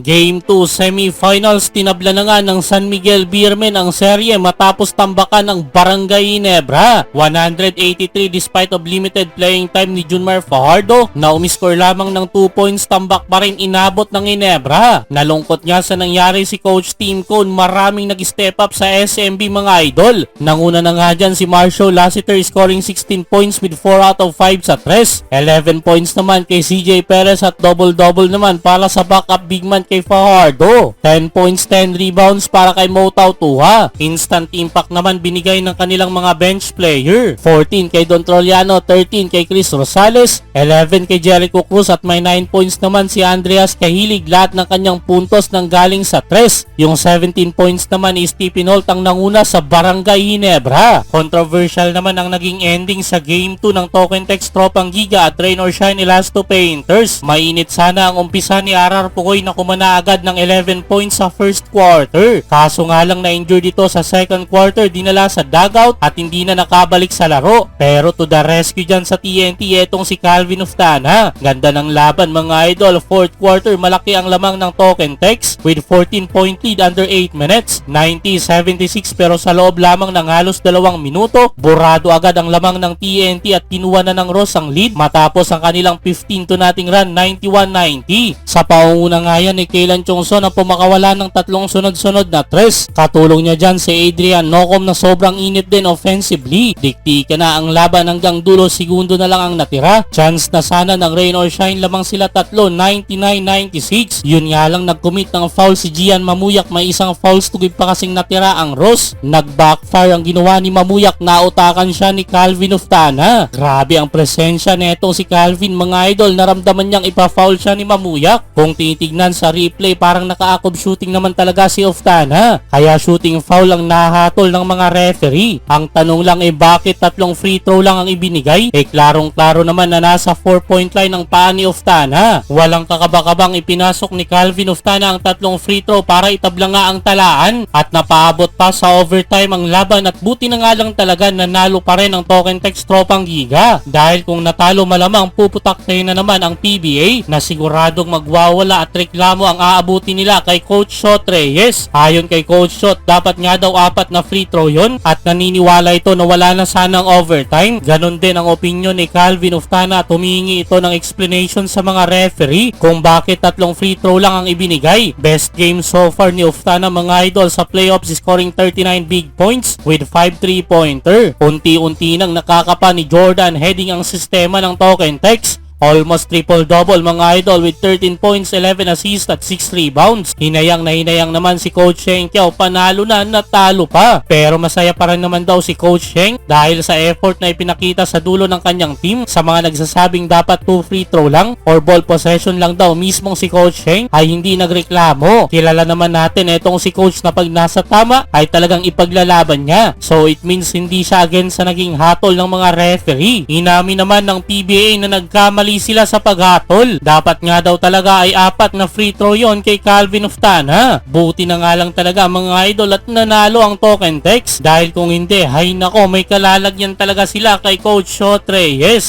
Game 2 semifinals tinabla na nga ng San Miguel Beermen ang serye matapos tambakan ng Barangay Ginebra. 183 despite of limited playing time ni Junmar Fajardo na umiscore lamang ng 2 points tambak pa rin inabot ng Ginebra. Nalungkot nga sa nangyari si Coach Team Cone maraming nag-step up sa SMB mga idol. Nanguna na nga dyan si Marshall Lassiter scoring 16 points with 4 out of 5 sa 3. 11 points naman kay CJ Perez at double-double naman para sa backup big man kay Fajardo. 10 points, 10 rebounds para kay Motau Tuha. Instant impact naman binigay ng kanilang mga bench player. 14 kay Don Troliano, 13 kay Chris Rosales, 11 kay Jericho Cruz at may 9 points naman si Andreas Kahilig lahat ng kanyang puntos nang galing sa 3. Yung 17 points naman ni Stephen Holt ang nanguna sa Barangay Ginebra. Controversial naman ang naging ending sa Game 2 ng Token Text Tropang Giga at Rain or Shine Elasto Painters. Mainit sana ang umpisa ni Arar Pukoy na kumana agad ng 11 points sa first quarter. Kaso nga lang na-injure dito sa second quarter, dinala sa dugout at hindi na nakabalik sa laro. Pero to the rescue dyan sa TNT, etong si Calvin Uftana. Ganda ng laban mga idol. Fourth quarter, malaki ang lamang ng token text with 14 point lead under 8 minutes. 90-76 pero sa loob lamang ng halos dalawang minuto, burado agad ang lamang ng TNT at kinuha na ng Ross ang lead matapos ang kanilang 15 to nating run 91-90. Sa paunguna nga yan ni Kaylan Chongson na pumakawala ng tatlong sunod-sunod na tres. Katulong niya dyan si Adrian Nocom na sobrang init din offensively. Dikti ka na ang laban hanggang dulo segundo na lang ang natira. Chance na sana ng rain or shine lamang sila tatlo 99-96. Yun nga lang nag-commit ng foul si Gian Mamuyak may isang fouls to give pa kasing natira ang Ross. Nag-backfire ang ginawa ni Mamuyak nautakan siya ni Calvin Uftana. Grabe ang presensya neto si Calvin mga idol naramdaman niyang ipa-foul siya ni Mamuyak. Kung titignan sa replay parang naka-active shooting naman talaga si Uftana. Kaya shooting foul ang nahatol ng mga referee. Ang tanong lang eh bakit tatlong free throw lang ang ibinigay? Eh klarong-klaro naman na nasa 4 point line ang paa ni Uftana. Walang kakabakabang ipinasok ni Calvin Uftana ang tatlong free throw para itabla nga ang talaan at napaabot pa sa overtime ang laban at buti na nga lang talaga nanalo pa rin ang token text tropang giga. Dahil kung natalo malamang puputaktayin na naman ang PBA na siguradong magwawala at reklamo ang aabuti nila kay Coach Shot Reyes. Ayon kay Coach Shot, dapat nga daw apat na free throw yon at naniniwala ito na wala na sanang overtime. Ganon din ang opinion ni Calvin Uftana at humingi ito ng explanation sa mga referee kung bakit tatlong free throw lang ang ibinigay. Best game so far ni Uftana mga idol sa playoffs scoring 39 big points with 5 3-pointer. Unti-unti nang nakakapa ni Jordan heading ang sistema ng token text Almost triple-double mga idol with 13 points, 11 assists at 6 rebounds. Hinayang na hinayang naman si Coach Sheng Kiao, panalo na, natalo pa. Pero masaya pa rin naman daw si Coach Sheng dahil sa effort na ipinakita sa dulo ng kanyang team sa mga nagsasabing dapat 2 free throw lang or ball possession lang daw mismong si Coach Sheng ay hindi nagreklamo. Kilala naman natin etong si Coach na pag nasa tama ay talagang ipaglalaban niya. So it means hindi siya against sa naging hatol ng mga referee. Inamin naman ng PBA na nagkamali sila sa paghatol. Dapat nga daw talaga ay apat na free throw yon kay Calvin Uftana. Buti na nga lang talaga mga idol at nanalo ang token text dahil kung hindi, hay nako may kalalagyan talaga sila kay Coach Shot Reyes.